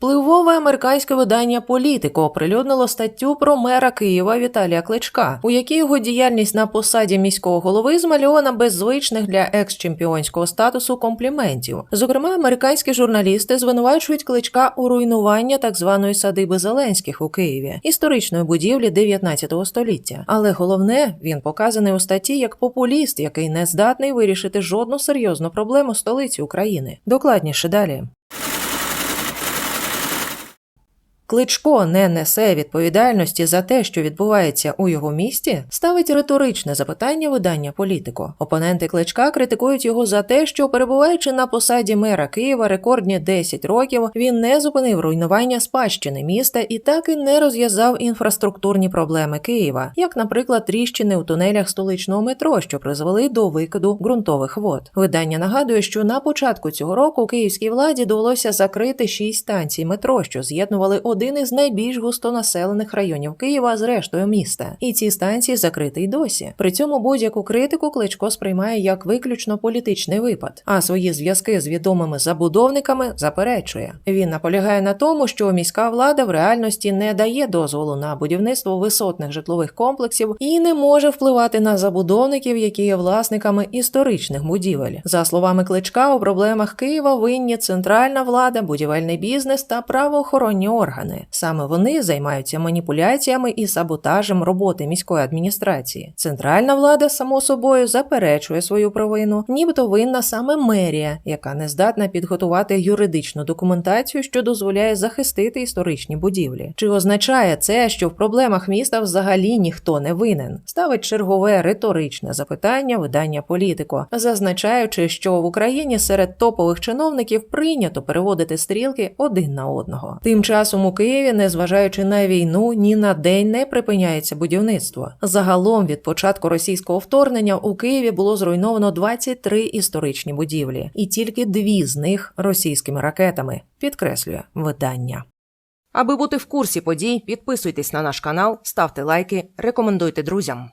Впливове американське видання Політико оприлюднило статтю про мера Києва Віталія Кличка, у якій його діяльність на посаді міського голови змальована без звичних для екс-чемпіонського статусу компліментів. Зокрема, американські журналісти звинувачують кличка у руйнуванні так званої садиби Зеленських у Києві, історичної будівлі 19 століття. Але головне, він показаний у статті як популіст, який не здатний вирішити жодну серйозну проблему столиці України. Докладніше далі. Кличко не несе відповідальності за те, що відбувається у його місті, ставить риторичне запитання видання політико. Опоненти кличка критикують його за те, що перебуваючи на посаді мера Києва рекордні 10 років, він не зупинив руйнування спадщини міста і так і не розв'язав інфраструктурні проблеми Києва, як, наприклад, тріщини у тунелях столичного метро, що призвели до викиду ґрунтових вод. Видання нагадує, що на початку цього року київській владі довелося закрити шість станцій метро, що з'єднували один із найбільш густонаселених районів Києва з рештою міста. І ці станції закриті й досі. При цьому будь-яку критику Кличко сприймає як виключно політичний випад, а свої зв'язки з відомими забудовниками заперечує. Він наполягає на тому, що міська влада в реальності не дає дозволу на будівництво висотних житлових комплексів і не може впливати на забудовників, які є власниками історичних будівель. За словами Кличка, у проблемах Києва винні центральна влада, будівельний бізнес та правоохоронні органи. Саме вони займаються маніпуляціями і саботажем роботи міської адміністрації. Центральна влада, само собою, заперечує свою провину, нібито винна саме мерія, яка не здатна підготувати юридичну документацію, що дозволяє захистити історичні будівлі. Чи означає це, що в проблемах міста взагалі ніхто не винен? Ставить чергове риторичне запитання видання політико, зазначаючи, що в Україні серед топових чиновників прийнято переводити стрілки один на одного. Тим часом у Києві, незважаючи на війну, ні на день не припиняється будівництво. Загалом від початку російського вторгнення у Києві було зруйновано 23 історичні будівлі, і тільки дві з них російськими ракетами, підкреслює видання. Аби бути в курсі подій, підписуйтесь на наш канал, ставте лайки, рекомендуйте друзям.